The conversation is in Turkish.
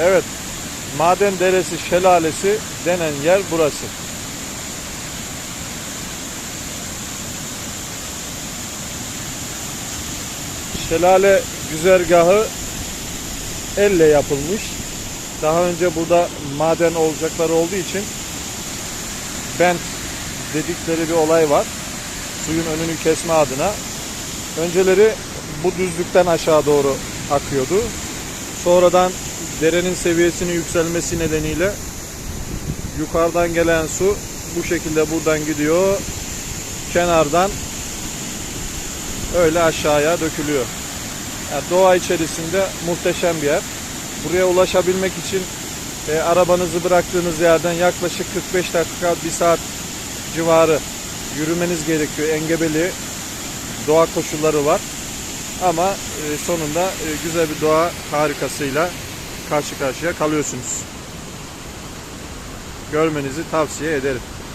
Evet, Maden Deresi Şelalesi denen yer burası. Şelale güzergahı elle yapılmış. Daha önce burada maden olacakları olduğu için bent dedikleri bir olay var. Suyun önünü kesme adına. Önceleri bu düzlükten aşağı doğru akıyordu. Sonradan derenin seviyesinin yükselmesi nedeniyle yukarıdan gelen su bu şekilde buradan gidiyor. Kenardan öyle aşağıya dökülüyor. Yani doğa içerisinde muhteşem bir yer. Buraya ulaşabilmek için e, arabanızı bıraktığınız yerden yaklaşık 45 dakika, 1 saat civarı yürümeniz gerekiyor. Engebeli doğa koşulları var. Ama e, sonunda e, güzel bir doğa harikasıyla karşı karşıya kalıyorsunuz. Görmenizi tavsiye ederim.